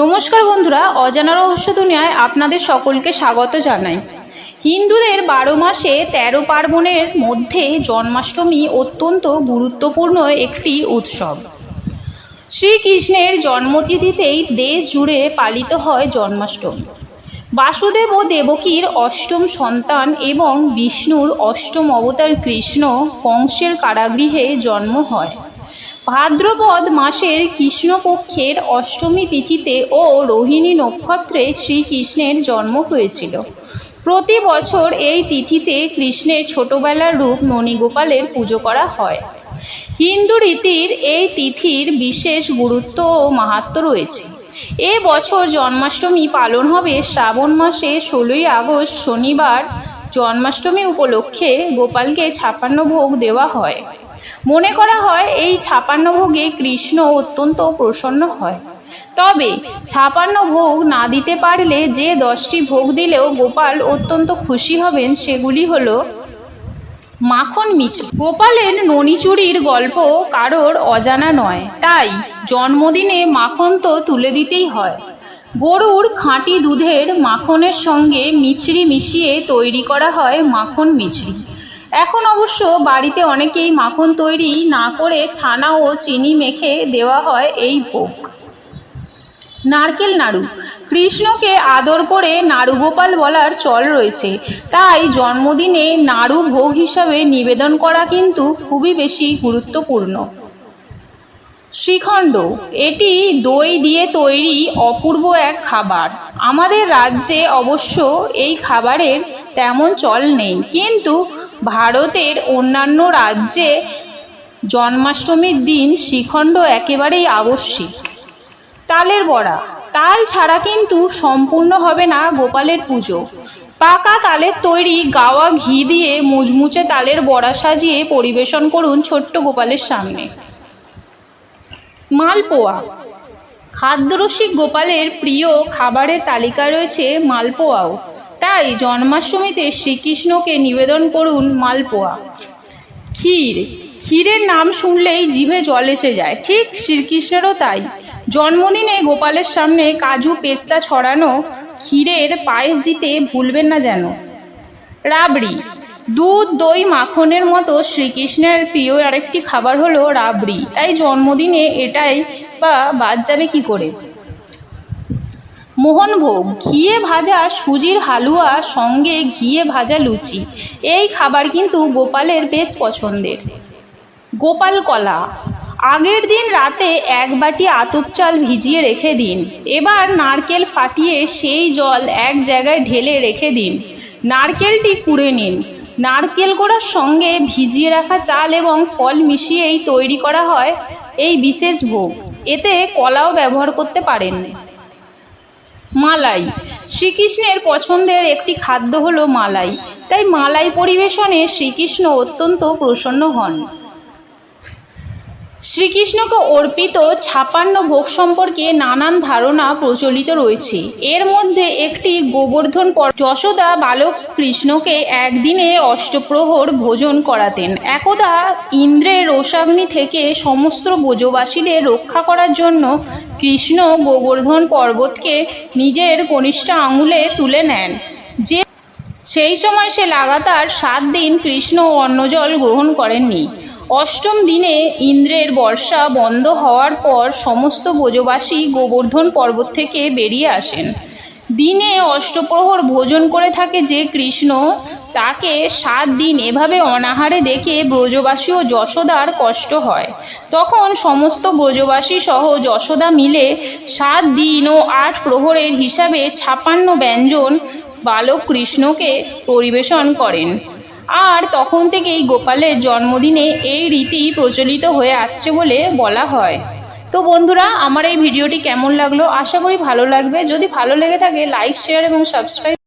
নমস্কার বন্ধুরা, অজানা রহস্য দুনিয়ায় আপনাদের সকলকে স্বাগত জানাই। হিন্দুদের বারো মাসে তেরো পার্বণের মধ্যে জন্মাষ্টমী অত্যন্ত গুরুত্বপূর্ণ একটি উৎসব। শ্রীকৃষ্ণের জন্মতিথিতেই দেশ জুড়ে পালিত হয় জন্মাষ্টমী। বাসুদেব ও দেবকীর অষ্টম সন্তান এবং বিষ্ণুর অষ্টম অবতার কৃষ্ণ কংসের কারাগৃহে জন্ম হয়। ভাদ্রপদ মাসের কৃষ্ণপক্ষের অষ্টমী তিথিতে ও রোহিণী নক্ষত্রে শ্রীকৃষ্ণের জন্ম হয়েছিল। প্রতি বছর এই তিথিতে কৃষ্ণের ছোটবেলার রূপ ননীগোপালের পুজো করা হয়। হিন্দু রীতির এই তিথির বিশেষ গুরুত্ব ও মাহাত্ম রয়েছে। এ বছর জন্মাষ্টমী পালন হবে শ্রাবণ মাসে ষোলোই আগস্ট শনিবার। জন্মাষ্টমী উপলক্ষে গোপালকে ছাপান্ন ভোগ দেওয়া হয়। মনে করা হয় এই ছাপান্ন ভোগে কৃষ্ণ অত্যন্ত প্রসন্ন হয়। তবে ছাপান্ন ভোগ না দিতে পারলে যে দশটি ভোগ দিলেও গোপাল অত্যন্ত খুশি হবেন সেগুলি হলো মাখন মিচু। গোপালের ননিচুরির গল্প কারোর অজানা নয়, তাই জন্মদিনে মাখন তো তুলে দিতেই হয়। গরুর খাঁটি দুধের মাখনের সঙ্গে মিছরি মিশিয়ে তৈরি করা হয় মাখন মিছরি। এখন অবশ্য বাড়িতে অনেকেই মাখন তৈরি না করে ছানা ও চিনি মেখে দেওয়া হয় এই ভোগ। নারকেল নাড়ু। কৃষ্ণকে আদর করে নাড়ুগোপাল বলার চল রয়েছে। তাই জন্মদিনে নাড়ু ভোগ হিসাবে নিবেদন করা কিন্তু খুবই বেশি গুরুত্বপূর্ণ। শ্রীখণ্ড, এটি দই দিয়ে তৈরি অপূর্ব এক খাবার। আমাদের রাজ্যে অবশ্য এই খাবারের তেমন চল নেই। কিন্তু ভারতের অন্যান্য রাজ্যে জন্মাষ্টমীর দিন শ্রীখণ্ড একেবারেই আবশ্যিক। তালের বড়া। তাল ছাড়া কিন্তু সম্পূর্ণ হবে না গোপালের পুজো। পাকা তালের তৈরি গাওয়া ঘি দিয়ে মুচমুচে তালের বড়া সাজিয়ে পরিবেশন করুন ছোট্ট গোপালের সামনে। মালপোয়া। খাদ্যরসিক গোপালের প্রিয় খাবারের তালিকায় রয়েছে মালপোয়াও। তাই জন্মাষ্টমীতে শ্রীকৃষ্ণকে নিবেদন করুন মালপোয়া। ক্ষীর। ক্ষীরের নাম শুনলেই জিভে জল এসে যায়। ঠিক শ্রীকৃষ্ণেরও তাই। জন্মদিনে গোপালের সামনে কাজু পেস্তা ছড়ানো ক্ষীরের পায়েস দিতে ভুলবেন না যেন। রাবড়ি। দুধ, দই, মাখনের মতো শ্রীকৃষ্ণের প্রিয় আরেকটি খাবার হলো রাবড়ি। তাই জন্মদিনে এটাই বা বাদ যাবে কি করে? মোহনভোগ, ঘিয়ে ভাজা সুজির হালুয়া, সঙ্গে ঘিয়ে ভাজা লুচি। এই খাবার কিন্তু গোপালের বেশ পছন্দের। গোপাল কলা, আগের দিন রাতে এক বাটি আতপ চাল ভিজিয়ে রেখে দিন। এবার নারকেল ফাটিয়ে সেই জল এক জায়গায় ঢেলে রেখে দিন। নারকেলটি কুড়ে নিন। নারকেল গোড়ার সঙ্গে ভিজিয়ে রাখা চাল এবং ফল মিশিয়েই তৈরি করা হয় এই বিশেষ ভোগ। এতে কলাও ব্যবহার করতে পারেন। মালাই। শ্রীকৃষ্ণের পছন্দের একটি খাদ্য হলো মালাই। তাই মালাই পরিবেশনে শ্রীকৃষ্ণ অত্যন্ত প্রসন্ন হন। শ্রীকৃষ্ণকে অর্পিত ছাপান্ন ভোগ সম্পর্কে নানান ধারণা প্রচলিত রয়েছে। এর মধ্যে একটি গোবর্ধন যশোদা বালক কৃষ্ণকে একদিনে অষ্টপ্রহর ভোজন করাতেন। একদা ইন্দ্রের রোষাগ্নি থেকে সমস্ত ব্রজবাসীদের রক্ষা করার জন্য কৃষ্ণ গোবর্ধন পর্বতকে নিজের কনিষ্ঠ আঙুলে তুলে নেন। যে সেই সময় সে লাগাতার সাত দিন কৃষ্ণ অন্নজল গ্রহণ করেননি। অষ্টম দিনে ইন্দ্রের বর্ষা বন্ধ হওয়ার পর সমস্ত ব্রজবাসী গোবর্ধন পর্বত থেকে বেরিয়ে আসেন। দিনে অষ্টপ্রহর ভোজন করে থাকে যে কৃষ্ণ, তাকে সাত দিন এভাবে অনাহারে দেখে ব্রজবাসী ও যশোদার কষ্ট হয়। তখন সমস্ত ব্রজবাসী সহ যশোদা মিলে সাত দিন ও আট প্রহরের হিসাবে ছাপান্ন ব্যঞ্জন বালক কৃষ্ণকে পরিবেশন করেন। আর তখন থেকেই গোপালের জন্মদিনে এই রীতি প্রচলিত হয়ে আসছে বলে বলা হয়। তো বন্ধুরা, আমার এই ভিডিওটি কেমন লাগল? আশা করি ভালো লাগবে। যদি ভালো লেগে থাকে লাইক শেয়ার এবং সাবস্ক্রাইব